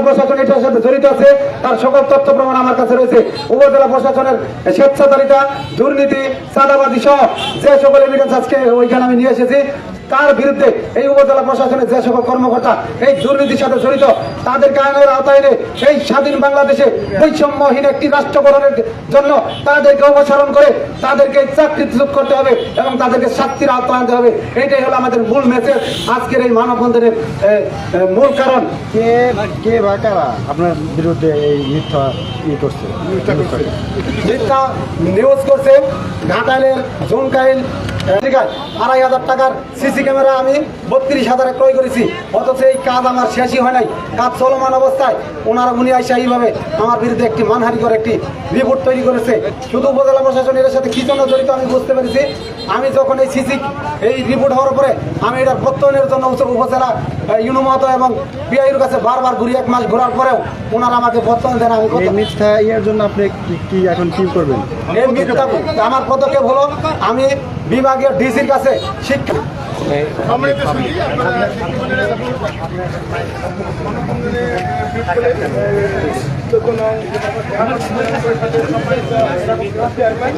উপজেলা প্রশাসন এটার সাথে জড়িত আছে, তার সকল তথ্য প্রমাণ আমার কাছে রয়েছে। উপজেলা প্রশাসনের স্বেচ্ছাচারিতা, দুর্নীতি চাঁদাবাদী সহ যে সকল এভিডেন্স আজকে ওইখানে আমি নিয়ে এসেছি তার বিরুদ্ধে এই উপজেলা প্রশাসনের যে সকল কর্মকর্তা এই দুর্নীতির সাথে জড়িত তাদেরকে আইনের আওতায় এনে এই স্বাধীন বাংলাদেশে বৈষম্যহীন একটি রাষ্ট্র গঠনের জন্য তাদেরকে অপসারণ করে তাদেরকে চাকরিচ্যুত করতে হবে এবং তাদেরকে শাস্তির আওতায় আনতে হবে। এটাই হলো আমাদের মূল মেসেজ আজকের এই মানববন্ধনের মূল কারণ। কে কে বা কারা? আপনার বিরুদ্ধে এই মিথ্যা ই করছে। মিথ্যা নিউজ করছে ঘাটাইলের জোনকাইল এলাকায় আড়াই হাজার টাকার সিসি ক্যামেরা আমি বত্রিশ হাজারে ক্রয় করেছি। অথচ এই কাজ আমার শেষই হয় নাই। কাজ চলমান অবস্থায় ওনারা উনি আইসা এইভাবে আমার বিরুদ্ধে একটি মানহানিকর একটি রিপোর্ট তৈরি করেছে। শুধু উপজেলা প্রশাসন এর সাথে কি জন্য জড়িত আমি বুঝতে পেরেছি। আমি যখন এই সিসি এই রিপোর্ট হওয়ার পরে আমি এটা প্রত্যয়নের জন্য উপ- উপজেলা ইউনুমত এবং বিআইয়ের কাছে বারবার ঘুরি এক মাস ঘোরার পরেও ওনারা আমাকে প্রত্যয়ন দেন আমি মিথ্যা ইয়ের জন্য আপনি কি- এখন কি করবেন? এই মিথ্যা আমার পদক্ষেপ হলো আমি বিভাগীয় ডিসির কাছে শিক্ষা চেয়ারম্যান